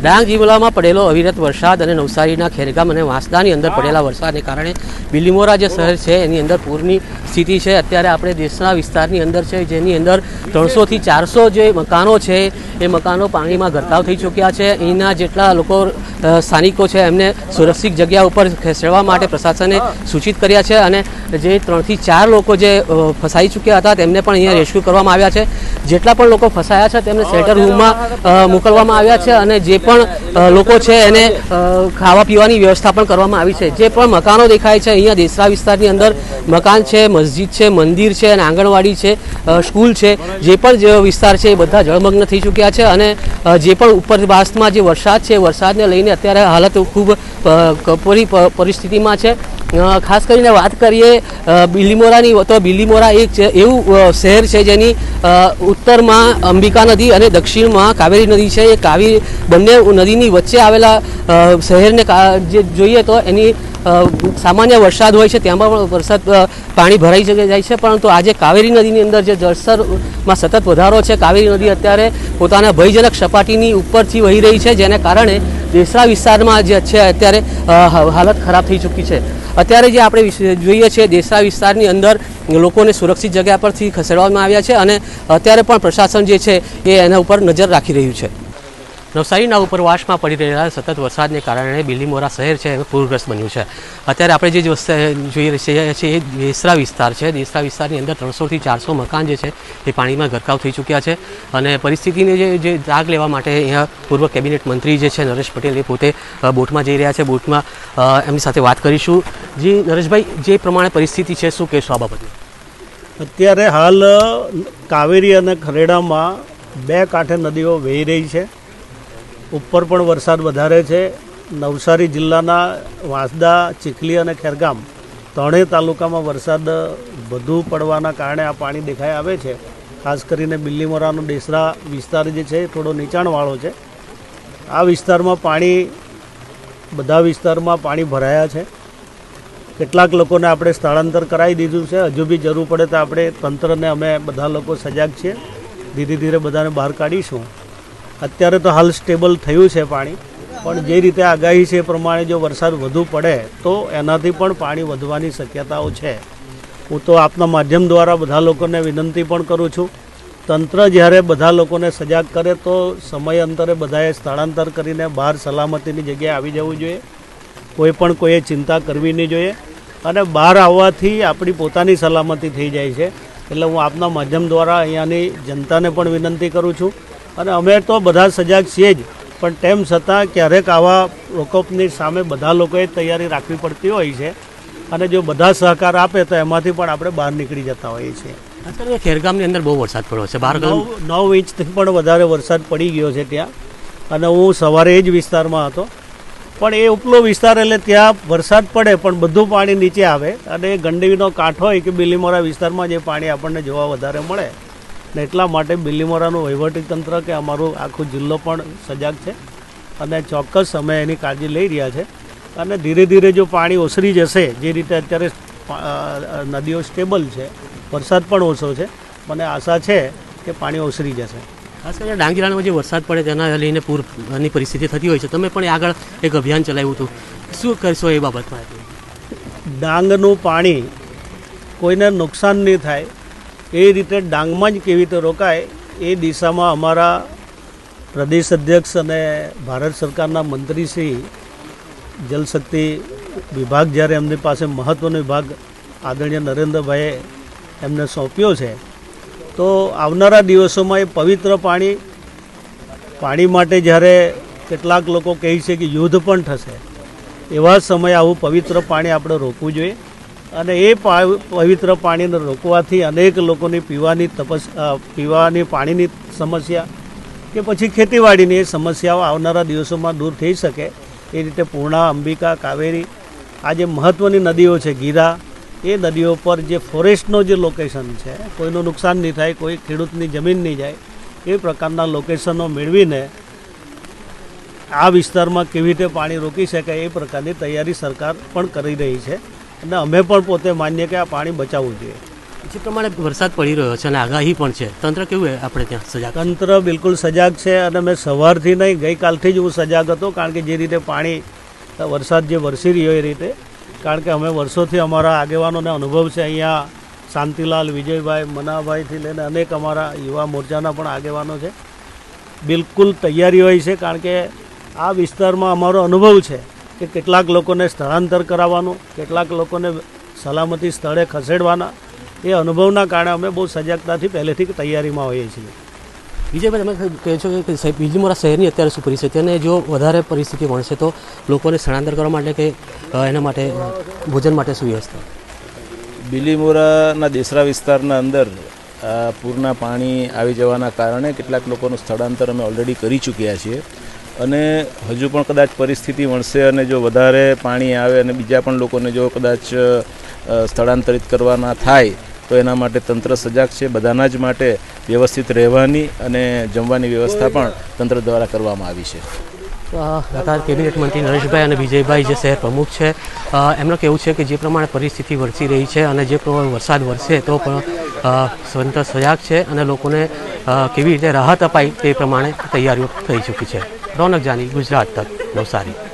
ડાંગ જિલ્લામાં પડેલો અવિરત વરસાદ અને નવસારીના ખેરગામ અને વાંસદાની અંદર પડેલા વરસાદને કારણે બિલીમોરા જે શહેર છે, એની અંદર પૂરની સ્થિતિ છે. અત્યારે આપણે દેશના વિસ્તારની અંદર છે, જેની અંદર ત્રણસોથી ચારસો જે મકાનો છે, એ મકાનો પાણીમાં ગરકાવ થઈ ચૂક્યા છે. અહીંના જેટલા લોકો સ્થાનિકો છે, એમને સુરક્ષિત જગ્યા ઉપર ખસેડવા માટે પ્રશાસને સૂચિત કર્યા છે અને જે ત્રણથી ચાર લોકો જે ફસાઈ ચૂક્યા હતા, તેમને પણ અહીંયા રેસ્ક્યુ કરવામાં આવ્યા છે. જેટલા પણ લોકો ફસાયા છે તેમને શેલ્ટર રૂમમાં મોકલવામાં આવ્યા છે અને જે પણ લોકો છે એને ખાવા પીવાની વ્યવસ્થા પણ કરવામાં આવી છે. જે પણ મકાનો દેખાય છે, અહીંયા દેસરા વિસ્તારની અંદર મકાન છે, મસ્જિદ છે, મંદિર છે, અને આંગણવાડી છે સ્કૂલ છે. જે પણ વિસ્તાર છે એ બધા જળમગ્ન થઈ ચૂક્યા છે અને જે પણ ઉપરવાસમાં જે વરસાદ છે, વરસાદને લઈને અત્યારે હાલત ખૂબ પરિસ્થિતિમાં છે. ખાસ કરીને વાત કરીએ બિલીમોરાની તો બિલીમોરા એક એવું શહેર છે જેની ઉત્તરમાં અંબિકા નદી અને દક્ષિણમાં કાવેરી નદી છે. એ કાવી, બંને નદીની વચ્ચે આવેલા શહેરને જે જોઈએ તો એની સામાન્ય વરસાદ હોય છે તેમાં પણ વરસાદ પાણી ભરાઈ જગે- જાય છે, પરંતુ આજે કાવેરી નદીની અંદર જે જળસ્તરમાં સતત વધારો છે, કાવેરી નદી અત્યારે પોતાના ભયજનક સપાટીની ઉપરથી વહી રહી છે, જેને કારણે દેસરા વિસ્તારમાં જે છે, અત્યારે હાલત ખરાબ થઈ ચૂકી છે. અત્યારે જે આપણે જોઈએ છીએ, દેસરા વિસ્તારની અંદર લોકોને સુરક્ષિત જગ્યા પરથી ખસેડવામાં આવ્યા છે અને અત્યારે પણ પ્રશાસન જે છે, એ એના ઉપર નજર રાખી રહ્યું છે. નવસારીના ઉપરવાસમાં પડી રહેલા સતત વરસાદને કારણે બિલીમોરા શહેર છે એ પૂરગ્રસ્ત બન્યું છે. અત્યારે આપણે જે જોઈ રહ્યા છીએ, એ દેસરા વિસ્તાર છે. દેસરા વિસ્તારની અંદર ત્રણસોથી ચારસો મકાન જે છે, એ પાણીમાં ગરકાવ થઈ ચૂક્યા છે અને પરિસ્થિતિને જે જે જાગ લેવા માટે અહીંયા પૂર્વ કેબિનેટ મંત્રી જે છે, નરેશ પટેલ એ પોતે બોટમાં જઈ રહ્યા છે. બોટમાં એમની સાથે વાત કરીશું. જે, નરેશભાઈ, જે પ્રમાણે પરિસ્થિતિ છે, શું કહેશો આ બાબતે? અત્યારે હાલ કાવેરી અને ખરેડામાં બે કાંઠે નદીઓ વહી રહી છે. ઉપર પણ વરસાદ વધારે છે. નવસારી જિલ્લાના વાંસદા, ચીખલી અને ખેરગામ ત્રણેય તાલુકામાં વરસાદ વધુ પડવાના કારણે આ પાણી દેખાઈ આવે છે. ખાસ કરીને બિલ્લીમોરાનો દેસરા વિસ્તાર જે છે થોડો નીચાણવાળો છે. આ વિસ્તારમાં પાણી, બધા વિસ્તારમાં પાણી ભરાયા છે. કેટલાક લોકોને આપણે સ્થળાંતર કરાવી દીધું છે. હજુ બી જરૂર પડે તો આપણે તંત્રને, અમે બધા લોકો સજાગ છીએ. ધીરે ધીરે બધાને બહાર કાઢીશું. અત્યારે તો હાલ સ્ટેબલ થયું છે પાણી, પણ જે રીતે આગાહી છે એ પ્રમાણે જો વરસાદ વધુ પડે, તો એનાથી પણ પાણી વધવાની શક્યતાઓ છે. હું તો આપના માધ્યમ દ્વારા બધા લોકોને વિનંતી પણ કરું છું, તંત્ર જ્યારે બધા લોકોને સજાગ કરે તો સમય અંતરે બધાએ સ્થળાંતર કરીને બહાર સલામતીની જગ્યાએ આવી જવું જોઈએ. કોઈ પણ કોઈએ ચિંતા કરવી નહીં જોઈએ અને બહાર આવવાથી આપણી પોતાની સલામતી થઈ જાય છે. એટલે હું આપના માધ્યમ દ્વારા અહીંયાની જનતાને પણ વિનંતી કરું છું. અને અમે તો બધા સજાગ છીએ જ. પણ તેમ છતાં ક્યારેક આવા પ્રકોપની સામે બધા લોકોએ તૈયારી રાખવી પડતી હોય છે. અને જો બધા સહકાર આપે તો એમાંથી પણ આપણે બહાર નીકળી જતા હોઈએ છીએ. અત્યારે ખેરગામની અંદર બહુ વરસાદ પડ્યો છે બાર નવ ઇંચથી પણ વધારે વરસાદ પડી ગયો છે ત્યાં. અને હું સવારે એ જ વિસ્તારમાં હતો. પણ એ ઉપલો વિસ્તાર એટલે ત્યાં વરસાદ પડે પણ બધું પાણી નીચે આવે. અને એ ગંડવીનો કાંઠો હોય કે બિલીમોરા વિસ્તારમાં જે પાણી આપણને જોવા વધારે મળે ને એટલા માટે બિલીમોરાનું વહીવટીતંત્ર કે અમારું આખો જિલ્લો પણ સજાગ છે. અને ચોક્કસ અમે એની કાળજી લઈ રહ્યા છે. અને ધીરે ધીરે જો પાણી ઓસરી જશે જે રીતે અત્યારે નદીઓ સ્ટેબલ છે વરસાદ પણ ઓછો છે મને આશા છે કે પાણી ઓસરી જશે. ખાસ કરીને ડાંગ જિલ્લામાં જે વરસાદ પડે તેના લઈને પૂરની પરિસ્થિતિ થતી હોય છે. તમે પણ એ આગળ એક અભિયાન ચલાવ્યું હતું. શું કરશો એ બાબતમાં? ડાંગનું પાણી કોઈને નુકસાન નહીં થાય એ રીતે ડાંગમાં જ કેવી રીતે રોકાય, એ દિશામાં અમારા પ્રદેશ અધ્યક્ષ અને ભારત સરકારના મંત્રીશ્રી જલશક્તિ વિભાગ, જ્યારે એમની પાસે મહત્ત્વનો વિભાગ આદરણીય નરેન્દ્રભાઈએ એમને સોંપ્યો છે, તો આવનારા દિવસોમાં એ પવિત્ર પાણી પાણી માટે જ્યારે કેટલાક લોકો કહે છે કે યુદ્ધ પણ થશે, એવા સમયે આવું પવિત્ર પાણી આપણે રોકવું જોઈએ. અને એ પવિત્ર પાણીને રોકવાથી અનેક લોકોની પીવાની તપસ પીવાની પાણીની સમસ્યા કે પછી ખેતીવાડીની એ સમસ્યાઓ આવનારા દિવસોમાં દૂર થઈ શકે. એ રીતે પૂર્ણા, અંબિકા, કાવેરી આ જે મહત્ત્વની નદીઓ છે, ગીરા, એ નદીઓ પર જે ફોરેસ્ટનો જે લોકેશન છે, કોઈનું નુકસાન નહીં થાય, કોઈ ખેડૂતની જમીન નહીં જાય, એ પ્રકારના લોકેશનો મેળવીને આ વિસ્તારમાં કેવી રીતે પાણી રોકી શકાય એ પ્રકારની તૈયારી સરકાર પણ કરી રહી છે. અને અમે પણ પોતે માનીએ કે આ પાણી બચાવવું જોઈએ. જે પ્રમાણે વરસાદ પડી રહ્યો છે અને આગાહી પણ છે તંત્ર કેવું હોય આપણે ત્યાં સજાગ? તંત્ર બિલકુલ સજાગ છે અને મેં સવારથી નહીં ગઈકાલથી જ હું સજાગ હતો કારણ કે જે રીતે પાણી વરસાદ જે વરસી રહ્યો એ રીતે કારણ કે અમે વર્ષોથી અમારા આગેવાનોને અનુભવ છે અહીંયા શાંતિલાલ વિજયભાઈ મનાભાઈથી લઈને અનેક અમારા યુવા મોરચાના પણ આગેવાનો છે. બિલકુલ તૈયારી હોય છે કારણ કે આ વિસ્તારમાં અમારો અનુભવ છે. કે કેટલાક લોકોને સ્થળાંતર કરાવવાનું કેટલાક લોકોને સલામતી સ્થળે ખસેડવાના એ અનુભવના કારણે અમે બહુ સજાગતાથી પહેલેથી તૈયારીમાં હોઈએ છીએ. વિજયભાઈ તમે કહો છો કે બીલીમોરા શહેરની અત્યારે શું પરિસ્થિતિ અને જો વધારે પરિસ્થિતિ મળશે તો લોકોને સ્થળાંતર કરવા માટે કે એના માટે ભોજન માટે શું વ્યવસ્થા? બિલીમોરાના દેસરા વિસ્તારના અંદર પૂરના પાણી આવી જવાના કારણે કેટલાક લોકોનું સ્થળાંતર અમે ઓલરેડી કરી ચૂક્યા છીએ. અને હજુ પણ કદાચ પરિસ્થિતિ મળશે અને જો વધારે પાણી આવે અને બીજા પણ લોકોને જો કદાચ સ્થળાંતરિત કરવાના થાય, તો એના માટે તંત્ર સજાગ છે. બધાના જ માટે વ્યવસ્થિત રહેવાની અને જમવાની વ્યવસ્થા પણ તંત્ર દ્વારા કરવામાં આવી છે. હતા કેબિનેટ મંત્રી નરેશભાઈ અને વિજયભાઈ જે શહેર પ્રમુખ છે એમનું કહેવું છે કે જે પ્રમાણે પરિસ્થિતિ વરસી રહી છે અને જે પ્રમાણે વરસાદ વરસે તો પણ સ્વતંત્ર સજાગ છે અને લોકોને કેવી રીતે રાહત અપાય તે પ્રમાણે તૈયારીઓ થઈ ચૂકી છે. રોનક જાની ગુજરાત તક. નવસારી.